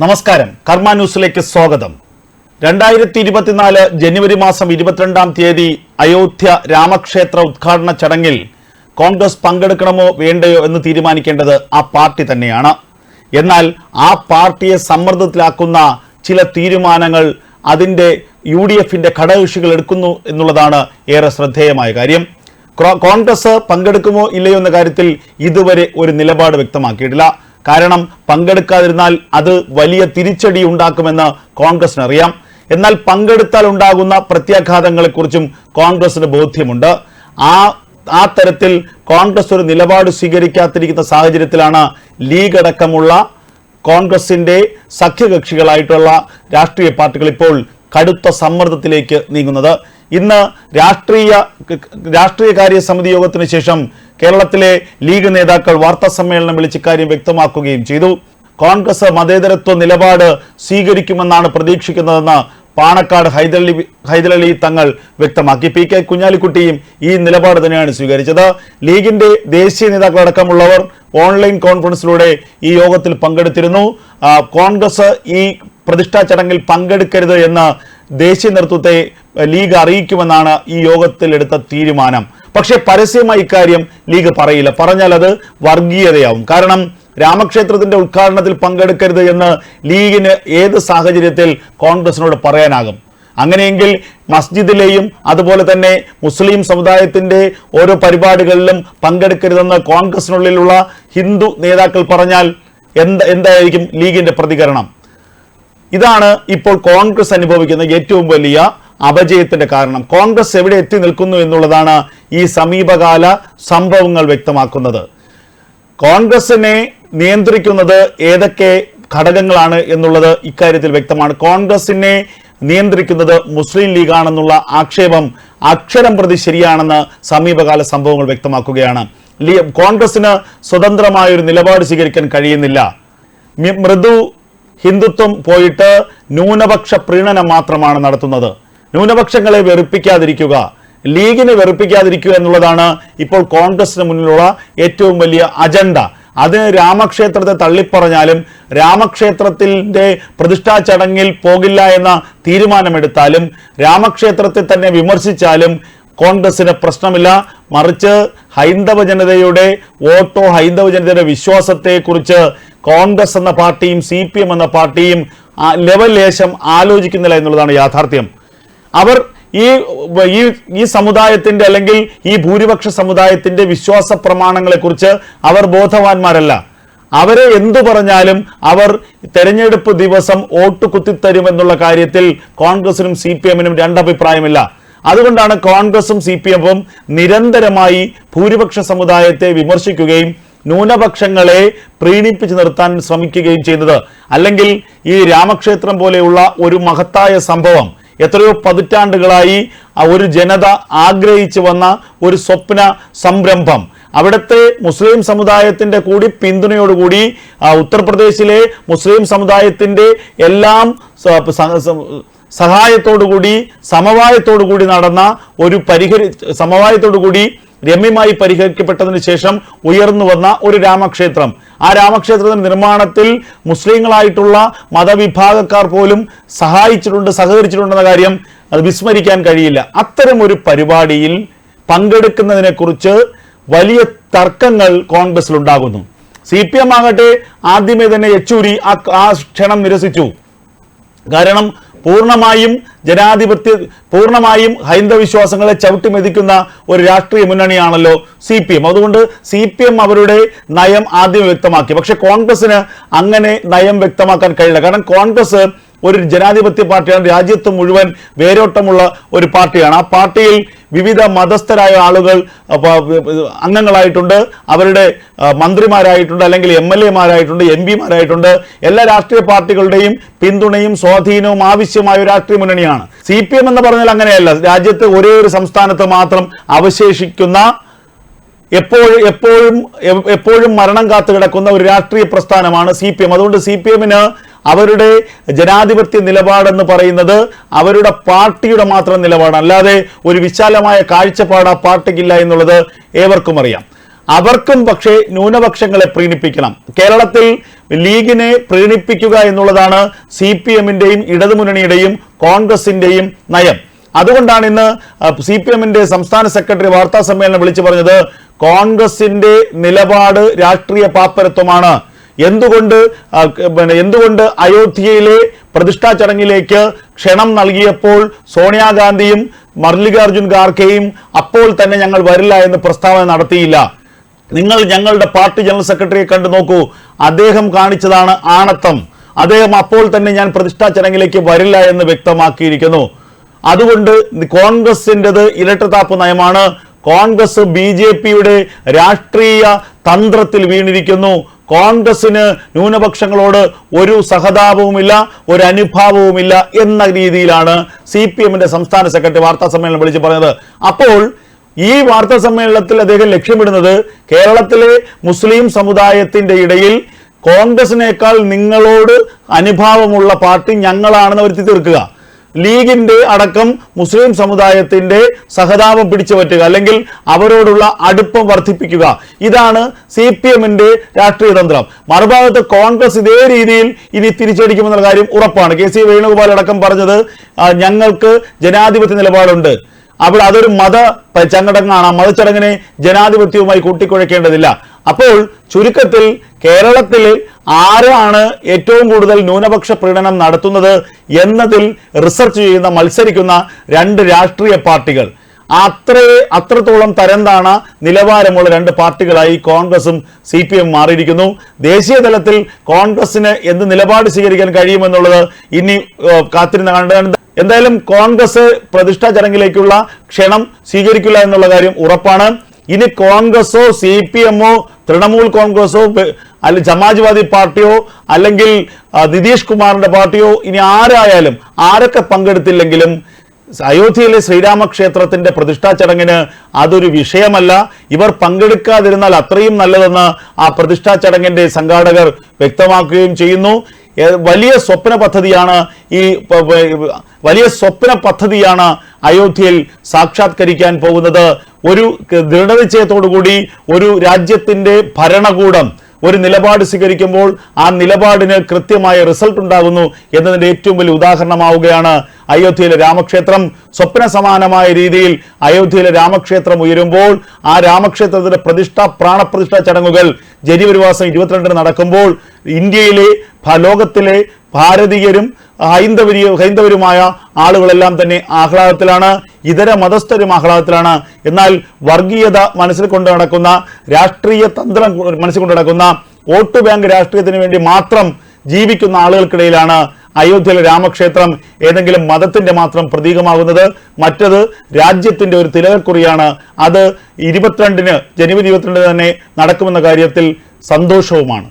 നമസ്കാരം. കർമ്മ ന്യൂസിലേക്ക് സ്വാഗതം. രണ്ടായിരത്തി ഇരുപത്തിനാല് ജനുവരി മാസം ഇരുപത്തിരണ്ടാം തീയതി അയോധ്യ രാമക്ഷേത്ര ഉദ്ഘാടന ചടങ്ങിൽ കോൺഗ്രസ് പങ്കെടുക്കണമോ വേണ്ടയോ എന്ന് തീരുമാനിക്കേണ്ടത് ആ പാർട്ടി തന്നെയാണ്. എന്നാൽ ആ പാർട്ടിയെ സമ്മർദ്ദത്തിലാക്കുന്ന ചില തീരുമാനങ്ങൾ അതിന്റെ യു ഡി എഫിന്റെ ഘടകകക്ഷികൾ എടുക്കുന്നു എന്നുള്ളതാണ് ഏറെ ശ്രദ്ധേയമായ കാര്യം. കോൺഗ്രസ് പങ്കെടുക്കുമോ ഇല്ലയോ എന്ന കാര്യത്തിൽ ഇതുവരെ ഒരു നിലപാട് വ്യക്തമാക്കിയിട്ടില്ല. കാരണം പങ്കെടുക്കാതിരുന്നാൽ അത് വലിയ തിരിച്ചടി ഉണ്ടാക്കുമെന്ന് കോൺഗ്രസിന് അറിയാം എന്നാൽ പങ്കെടുത്താൽ ഉണ്ടാകുന്ന പ്രത്യാഘാതങ്ങളെക്കുറിച്ചും കോൺഗ്രസിന് ബോധ്യമുണ്ട്. ആ ആ തരത്തിൽ കോൺഗ്രസ് ഒരു നിലപാട് സ്വീകരിക്കാതിരിക്കുന്ന സാഹചര്യത്തിലാണ് ലീഗ് അടക്കമുള്ള കോൺഗ്രസിന്റെ സഖ്യകക്ഷികളായിട്ടുള്ള രാഷ്ട്രീയ പാർട്ടികൾ ഇപ്പോൾ കടുത്ത സമ്മർദ്ദത്തിലേക്ക് നീങ്ങുന്നത്. ഇന്ന് രാഷ്ട്രീയ രാഷ്ട്രീയകാര്യ സമിതി യോഗത്തിന് ശേഷം കേരളത്തിലെ ലീഗ് നേതാക്കൾ വാർത്താ സമ്മേളനം വിളിച്ച് കാര്യം വ്യക്തമാക്കുകയും ചെയ്തു. കോൺഗ്രസ് മതേതരത്വ നിലപാട് സ്വീകരിക്കുമെന്നാണ് പ്രതീക്ഷിക്കുന്നതെന്ന് പാണക്കാട് ഹൈദരലി ഹൈദരലി തങ്ങൾ വ്യക്തമാക്കി. പി കെ കുഞ്ഞാലിക്കുട്ടിയും ഈ നിലപാട് തന്നെയാണ് സ്വീകരിച്ചത്. ലീഗിന്റെ ദേശീയ നേതാക്കളടക്കമുള്ളവർ ഓൺലൈൻ കോൺഫറൻസിലൂടെ ഈ യോഗത്തിൽ പങ്കെടുത്തിരുന്നു. കോൺഗ്രസ് ഈ പ്രതിഷ്ഠാ ചടങ്ങിൽ പങ്കെടുക്കരുത് എന്ന് ദേശീയ നേതൃത്വത്തെ ലീഗ് അറിയിക്കുമെന്നാണ് ഈ യോഗത്തിൽ എടുത്ത തീരുമാനം. പക്ഷേ പരസ്യമായി ഇക്കാര്യം ലീഗ് പറയില്ല. പറഞ്ഞാൽ അത് വർഗീയതയാവും. കാരണം രാമക്ഷേത്രത്തിന്റെ ഉദ്ഘാടനത്തിൽ പങ്കെടുക്കരുത് എന്ന് ലീഗിന് ഏത് സാഹചര്യത്തിൽ കോൺഗ്രസിനോട് പറയാനാകും. അങ്ങനെയെങ്കിൽ മസ്ജിദിലെയും അതുപോലെ തന്നെ മുസ്ലിം സമുദായത്തിന്റെ ഓരോ പരിപാടികളിലും പങ്കെടുക്കരുതെന്ന് കോൺഗ്രസിനുള്ളിലുള്ള ഹിന്ദു നേതാക്കൾ പറഞ്ഞാൽ എന്ത് എന്തായിരിക്കും ലീഗിന്റെ പ്രതികരണം? ഇതാണ് ഇപ്പോൾ കോൺഗ്രസ് അനുഭവിക്കുന്ന ഏറ്റവും വലിയ അപജയത്തിന്റെ കാരണം. കോൺഗ്രസ് എവിടെ എത്തി നിൽക്കുന്നു എന്നുള്ളതാണ് ഈ സമീപകാല സംഭവങ്ങൾ വ്യക്തമാക്കുന്നത്. കോൺഗ്രസിനെ നിയന്ത്രിക്കുന്നത് ഏതൊക്കെ ഘടകങ്ങളാണ് എന്നുള്ളത് ഇക്കാര്യത്തിൽ വ്യക്തമാണ്. കോൺഗ്രസിനെ നിയന്ത്രിക്കുന്നത് മുസ്ലിം ലീഗാണെന്നുള്ള ആക്ഷേപം അക്ഷരം പ്രതി ശരിയാണെന്ന് സമീപകാല സംഭവങ്ങൾ വ്യക്തമാക്കുകയാണ്. കോൺഗ്രസിന് സ്വതന്ത്രമായ ഒരു നിലപാട് സ്വീകരിക്കാൻ കഴിയുന്നില്ല. മൃദു ഹിന്ദുത്വം പോയിട്ട് ന്യൂനപക്ഷ പ്രീണനം മാത്രമാണ് നടത്തുന്നത്. ന്യൂനപക്ഷങ്ങളെ വെറുപ്പിക്കാതിരിക്കുക ലീഗിനെ വെറുപ്പിക്കാതിരിക്കുക എന്നുള്ളതാണ് ഇപ്പോൾ കോൺഗ്രസിന് മുന്നിലുള്ള ഏറ്റവും വലിയ അജണ്ട. അതിന് രാമക്ഷേത്രത്തെ തള്ളിപ്പറഞ്ഞാലും രാമക്ഷേത്രത്തിന്റെ പ്രതിഷ്ഠാ ചടങ്ങിൽ പോകില്ല എന്ന തീരുമാനമെടുത്താലും രാമക്ഷേത്രത്തെ തന്നെ വിമർശിച്ചാലും കോൺഗ്രസിന് പ്രശ്നമില്ല. മറിച്ച് ഹൈന്ദവ ജനതയുടെ വോട്ടോ ഹൈന്ദവ ജനതയുടെ വിശ്വാസത്തെക്കുറിച്ച് കോൺഗ്രസ് എന്ന പാർട്ടിയും സി പി എം എന്ന പാർട്ടിയും ലെവൽ ലേശം ആലോചിക്കുന്നില്ല എന്നുള്ളതാണ് യാഥാർത്ഥ്യം. അവർ ഈ ഈ ഈ സമുദായത്തിന്റെ അല്ലെങ്കിൽ ഈ ഭൂരിപക്ഷ സമുദായത്തിന്റെ വിശ്വാസ പ്രമാണങ്ങളെക്കുറിച്ച് അവർ ബോധവാന്മാരല്ല. അവരെ എന്തു പറഞ്ഞാലും അവർ തെരഞ്ഞെടുപ്പ് ദിവസം വോട്ട് കുത്തിത്തരുമെന്നുള്ള കാര്യത്തിൽ കോൺഗ്രസിനും സി പി എമ്മിനും രണ്ടഭിപ്രായമില്ല. അതുകൊണ്ടാണ് കോൺഗ്രസും സി പി എമ്മും നിരന്തരമായി ഭൂരിപക്ഷ സമുദായത്തെ വിമർശിക്കുകയും ന്യൂനപക്ഷങ്ങളെ പ്രീണിപ്പിച്ചു നിർത്താൻ ശ്രമിക്കുകയും ചെയ്യുന്നത് അല്ലെങ്കിൽ ഈ രാമക്ഷേത്രം പോലെയുള്ള ഒരു മഹത്തായ സംഭവം എത്രയോ പതിറ്റാണ്ടുകളായി ഒരു ജനത ആഗ്രഹിച്ചു വന്ന ഒരു സ്വപ്ന സംരംഭം. അവിടുത്തെ മുസ്ലിം സമുദായത്തിന്റെ കൂടി പിന്തുണയോടുകൂടി ഉത്തർപ്രദേശിലെ മുസ്ലിം സമുദായത്തിന്റെ എല്ലാം സഹായത്തോടുകൂടി സമവായത്തോടുകൂടി നടന്ന ഒരു പരിഹരി സമവായത്തോടുകൂടി രമ്യമായി പരിഹരിക്കപ്പെട്ടതിന് ശേഷം ഉയർന്നു വന്ന ഒരു രാമക്ഷേത്രം. ആ രാമക്ഷേത്രത്തിന്റെ നിർമ്മാണത്തിൽ മുസ്ലിങ്ങളായിട്ടുള്ള മതവിഭാഗക്കാർ പോലും സഹായിച്ചിട്ടുണ്ട് സഹകരിച്ചിട്ടുണ്ടെന്ന കാര്യം അത് വിസ്മരിക്കാൻ കഴിയില്ല. അത്തരം ഒരു പരിപാടിയിൽ പങ്കെടുക്കുന്നതിനെക്കുറിച്ച് വലിയ തർക്കങ്ങൾ കോൺഗ്രസിൽ ഉണ്ടാകുന്നു സി പി എം ആകട്ടെ ആദ്യമേ തന്നെ യെച്ചൂരി ആ ക്ഷണം നിരസിച്ചു. കാരണം പൂർണമായും ജനാധിപത്യ പൂർണമായും ഹൈന്ദവ വിശ്വാസങ്ങളെ ചവിട്ടി മെതിക്കുന്ന ഒരു രാഷ്ട്രീയ മുന്നണിയാണല്ലോ സി പി എം. അതുകൊണ്ട് സി പി എം അവരുടെ നയം ആദ്യം വ്യക്തമാക്കി. പക്ഷെ കോൺഗ്രസിന് അങ്ങനെ നയം വ്യക്തമാക്കാൻ കഴിയില്ല. കാരണം കോൺഗ്രസ് ഒരു ജനാധിപത്യ പാർട്ടിയാണ്. രാജ്യത്ത് മുഴുവൻ വേരോട്ടമുള്ള ഒരു പാർട്ടിയാണ്. ആ പാർട്ടിയിൽ വിവിധ മതസ്ഥരായ ആളുകൾ അംഗങ്ങളായിട്ടുണ്ട്. അവരുടെ മന്ത്രിമാരായിട്ടുണ്ട് അല്ലെങ്കിൽ എം എൽ എമാരായിട്ടുണ്ട് എം പിമാരായിട്ടുണ്ട്. എല്ലാ രാഷ്ട്രീയ പാർട്ടികളുടെയും പിന്തുണയും സ്വാധീനവും ആവശ്യമായ ഒരു രാഷ്ട്രീയ മുന്നണിയാണ്. സി പി എം എന്ന് പറഞ്ഞാൽ അങ്ങനെയല്ല. രാജ്യത്ത് ഒരേ ഒരു സംസ്ഥാനത്ത് മാത്രം അവശേഷിക്കുന്ന എപ്പോഴും എപ്പോഴും എപ്പോഴും മരണം കാത്തു കിടക്കുന്ന ഒരു രാഷ്ട്രീയ പ്രസ്ഥാനമാണ് സി പി എം. അതുകൊണ്ട് സി പി എമ്മിന് അവരുടെ ജനാധിപത്യ നിലപാടെന്ന് പറയുന്നത് അവരുടെ പാർട്ടിയുടെ മാത്രം നിലപാട് അല്ലാതെ ഒരു വിശാലമായ കാഴ്ചപ്പാട് ആ പാർട്ടിക്കില്ല എന്നുള്ളത് ഏവർക്കും അറിയാം. അവർക്കും പക്ഷേ ന്യൂനപക്ഷങ്ങളെ പ്രീണിപ്പിക്കണം. കേരളത്തിൽ ലീഗിനെ പ്രീണിപ്പിക്കുക എന്നുള്ളതാണ് സി പി എമ്മിന്റെയും ഇടതുമുന്നണിയുടെയും കോൺഗ്രസിന്റെയും നയം. അതുകൊണ്ടാണ് ഇന്ന് സി പി എമ്മിന്റെ സംസ്ഥാന സെക്രട്ടറി വാർത്താ സമ്മേളനം വിളിച്ചു പറഞ്ഞത് കോൺഗ്രസിന്റെ നിലപാട് രാഷ്ട്രീയ പാപ്പരത്വമാണ്. എന്തുകൊണ്ട് പിന്നെ എന്തുകൊണ്ട് അയോധ്യയിലെ പ്രതിഷ്ഠാ ചടങ്ങിലേക്ക് ക്ഷണം നൽകിയപ്പോൾ സോണിയാഗാന്ധിയും മല്ലികാർജുൻ ഖാർഗെയും അപ്പോൾ തന്നെ ഞങ്ങൾ വരില്ല എന്ന് പ്രസ്താവന നടത്തിയില്ല. നിങ്ങൾ ഞങ്ങളുടെ പാർട്ടി ജനറൽ സെക്രട്ടറിയെ കണ്ടു നോക്കൂ. അദ്ദേഹം കാണിച്ചതാണ് ആണത്തം. അദ്ദേഹം അപ്പോൾ തന്നെ ഞാൻ പ്രതിഷ്ഠാ ചടങ്ങിലേക്ക് വരില്ല എന്ന് വ്യക്തമാക്കിയിരിക്കുന്നു. അതുകൊണ്ട് കോൺഗ്രസിന്റെത് ഇരട്ടത്താപ്പ് നയമാണ്. കോൺഗ്രസ് ബി ജെ പിയുടെ രാഷ്ട്രീയ തന്ത്രത്തിൽ വീണിരിക്കുന്നു. കോൺഗ്രസിന് ന്യൂനപക്ഷങ്ങളോട് ഒരു സഹതാപവുമില്ല ഒരു അനുഭാവവുമില്ല എന്ന രീതിയിലാണ് സി പി എമ്മിന്റെ സംസ്ഥാന സെക്രട്ടറി വാർത്താ സമ്മേളനം വിളിച്ച് പറഞ്ഞത്. അപ്പോൾ ഈ വാർത്താ സമ്മേളനത്തിൽ അദ്ദേഹം ലക്ഷ്യമിടുന്നത് കേരളത്തിലെ മുസ്ലിം സമുദായത്തിന്റെ ഇടയിൽ കോൺഗ്രസിനേക്കാൾ നിങ്ങളോട് അനുഭാവമുള്ള പാർട്ടി ഞങ്ങളാണെന്ന് വരുത്തി തീർക്കുക. ലീഗിന്റെ അടക്കം മുസ്ലിം സമുദായത്തിന്റെ സഹതാപം പിടിച്ചു പറ്റുക അല്ലെങ്കിൽ അവരോടുള്ള അടുപ്പം വർദ്ധിപ്പിക്കുക. ഇതാണ് സി പി എമ്മിന്റെ രാഷ്ട്രീയ തന്ത്രം. മറുഭാഗത്ത് കോൺഗ്രസ് ഇതേ രീതിയിൽ ഇനി തിരിച്ചടിക്കുമെന്നുള്ള കാര്യം ഉറപ്പാണ്. കെ സി വേണുഗോപാൽ അടക്കം പറഞ്ഞത് ഞങ്ങൾക്ക് ജനാധിപത്യ നിലപാടുണ്ട്. അവിടെ അതൊരു മത ചങ്ങടങ്ങാണ്. ആ മതച്ചടങ്ങിനെ ജനാധിപത്യവുമായി കൂട്ടിക്കുഴക്കേണ്ടതില്ല. അപ്പോൾ ചുരുക്കത്തിൽ കേരളത്തിൽ ആരാണ് ഏറ്റവും കൂടുതൽ ന്യൂനപക്ഷ പ്രീണനം നടത്തുന്നത് എന്നതിൽ റിസർച്ച് ചെയ്യുന്ന മത്സരിക്കുന്ന രണ്ട് രാഷ്ട്രീയ പാർട്ടികൾ. അത്രേ അത്രത്തോളം തരംതാണ നിലവാരമുള്ള രണ്ട് പാർട്ടികളായി കോൺഗ്രസും സി പി എം മാറിയിരിക്കുന്നു. ദേശീയ തലത്തിൽ കോൺഗ്രസിന് എന്ത് നിലപാട് സ്വീകരിക്കാൻ കഴിയുമെന്നുള്ളത് ഇനി കാത്തിരുന്ന് കണ്ടത് എന്തായാലും കോൺഗ്രസ് പ്രതിഷ്ഠാ ചടങ്ങിലേക്കുള്ള ക്ഷണം സ്വീകരിക്കില്ല എന്നുള്ള കാര്യം ഉറപ്പാണ്. ഇനി കോൺഗ്രസോ സി പി എമ്മോ തൃണമൂൽ കോൺഗ്രസോ അല്ല സമാജ്വാദി പാർട്ടിയോ അല്ലെങ്കിൽ നിതീഷ് കുമാറിന്റെ പാർട്ടിയോ ഇനി ആരായാലും ആരൊക്കെ പങ്കെടുത്തില്ലെങ്കിലും അയോധ്യയിലെ ശ്രീരാമക്ഷേത്രത്തിന്റെ പ്രതിഷ്ഠാ ചടങ്ങിന് അതൊരു വിഷയമല്ല. ഇവർ പങ്കെടുക്കാതിരുന്നാൽ അത്രയും നല്ലതെന്ന് ആ പ്രതിഷ്ഠാ ചടങ്ങിന്റെ സംഘാടകർ വ്യക്തമാക്കുകയും ചെയ്യുന്നു. വലിയ സ്വപ്ന പദ്ധതിയാണ് ഈ വലിയ സ്വപ്ന പദ്ധതിയാണ് അയോധ്യയിൽ സാക്ഷാത്കരിക്കാൻ പോകുന്നത്. ഒരു ദൃഢനിശ്ചയത്തോടു കൂടി ഒരു രാജ്യത്തിന്റെ ഭരണകൂടം ഒരു നിലപാട് സ്വീകരിക്കുമ്പോൾ ആ നിലപാടിന് കൃത്യമായ റിസൾട്ട് ഉണ്ടാകുന്നു എന്നതിന്റെ ഏറ്റവും വലിയ ഉദാഹരണമാവുകയാണ് അയോധ്യയിലെ രാമക്ഷേത്രം. സ്വപ്ന സമാനമായ രീതിയിൽ അയോധ്യയിലെ രാമക്ഷേത്രം ഉയരുമ്പോൾ ആ രാമക്ഷേത്രത്തിന്റെ പ്രതിഷ്ഠ പ്രാണപ്രതിഷ്ഠ ചടങ്ങുകൾ ജനുവരി മാസം ഇരുപത്തിരണ്ടിന് നടക്കുമ്പോൾ ഇന്ത്യയിലെ ലോകത്തിലെ ഭാരതീയരും ഹൈന്ദവരി ഹൈന്ദവരുമായ ആളുകളെല്ലാം തന്നെ ആഹ്ലാദത്തിലാണ്. ഇതര മതസ്ഥരും ആഹ്ലാദത്തിലാണ്. എന്നാൽ വർഗീയത മനസ്സിൽ കൊണ്ട് നടക്കുന്ന രാഷ്ട്രീയ തന്ത്രം മനസ്സിൽ കൊണ്ട് നടക്കുന്ന വോട്ട് ബാങ്ക് രാഷ്ട്രീയത്തിന് വേണ്ടി മാത്രം ജീവിക്കുന്ന ആളുകൾക്കിടയിലാണ് അയോധ്യയിലെ രാമക്ഷേത്രം ഏതെങ്കിലും മതത്തിന്റെ മാത്രം പ്രതീകമാകുന്നത്. മറ്റത് രാജ്യത്തിന്റെ ഒരു തിലകക്കുറിയാണ്. അത് ഇരുപത്തിരണ്ടിന് ജനുവരി ഇരുപത്തിരണ്ടിന് തന്നെ നടക്കുമെന്ന കാര്യത്തിൽ സന്തോഷവുമാണ്.